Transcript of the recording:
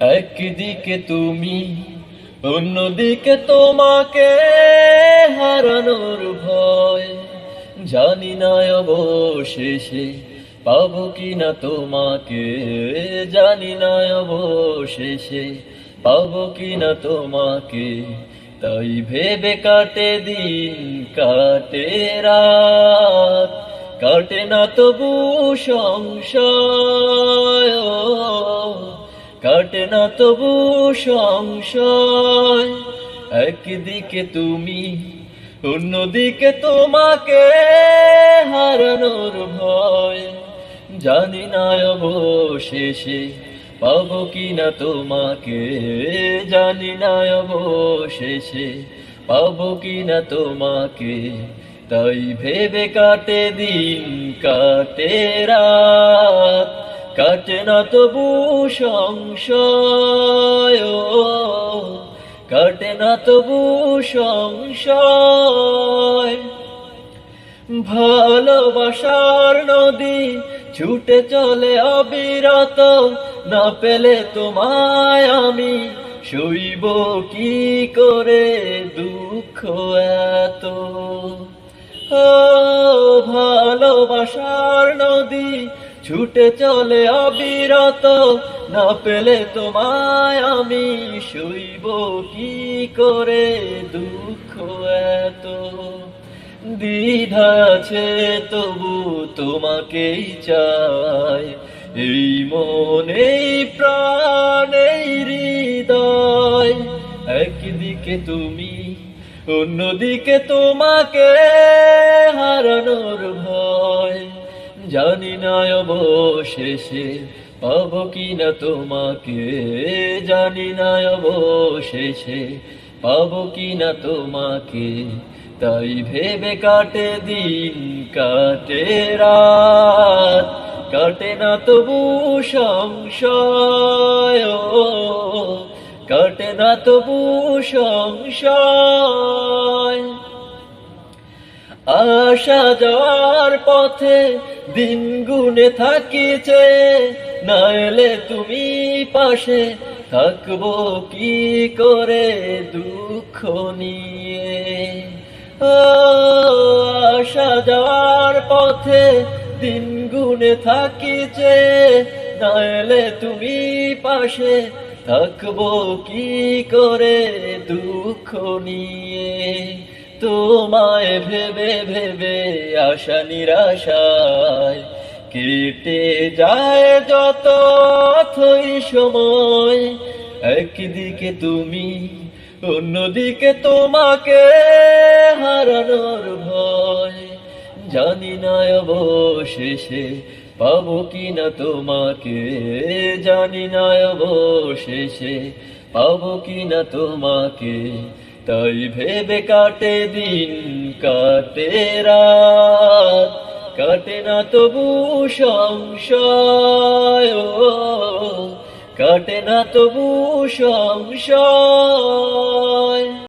একদিকে তুমি অন্যদিকে তোমাকে হারানোর ভয়। জানি না অবশেষে পাবো কিনা তোমাকে জানি না অবশেষে পাবো কিনা তোমাকে। তাই ভেবে কাটে দিন কাটে রাত কাটে না তবু সংশয়। ও, কাটে না তবু সংশয়। একদিকে তুমি, অন্যদিকে তোমাকে হারানোর ভয়। জানি না অবশেষে পাবো কিনা তোমাকে। জানি না অবশেষে পাবো কিনা তোমাকে। তাই ভেবে কাটে দিন, কাটে রাত। কাটে না তবু সংশয় কাটে না তবু সংশয়। ভালোবাসার নদী ছুটে চলে অবিরত, না পেলে তোমায় আমি সইব কি করে দুঃখ এত? ভালোবাসার নদী ছুটে চলে অবিরত, না পেলে তোমায় আমি সইব কি করে দুঃখ এত? দ্বিধা আছে তবু তোমাকেই চাই, এই মনে প্রাণ এই হৃদয়। একদিকে তুমি, অন্যদিকে তোমাকে হারানোর ভয়। জানি না অবশেষে কি না তোমাকে? জানি না অবশেষে, পাব কি না তোমাকে? তাই ভেবে কাটে দিন, কাটে রাত, কাটে না তবু সংশয় কাটে না তবু সংশয়। আসা যাওয়ার পথে দিন গুনে থাকিছে না এলে তুমি পাশে থাকব কি করে দুঃখ নিয়ে? আসা যাওয়ার পথে দিন গুনে থাকিছে না এলে তুমি পাশে থাকব কি করে দুঃখ নিয়ে? তোমায় ভেবে ভেবে আশা নিরাশায় কেটে যায় যত অথই সময়। একদিকে তুমি, অন্যদিকে তোমাকে হারানোর ভয়। জানি না অবশেষে পাবো কিনা তোমাকে। জানি না অবশেষে পাবো কিনা তোমাকে। তাই ভেবে কাটে দিন কাটে রাত। কাটে না তবু সংশয় কাটে না তবু সংশয়।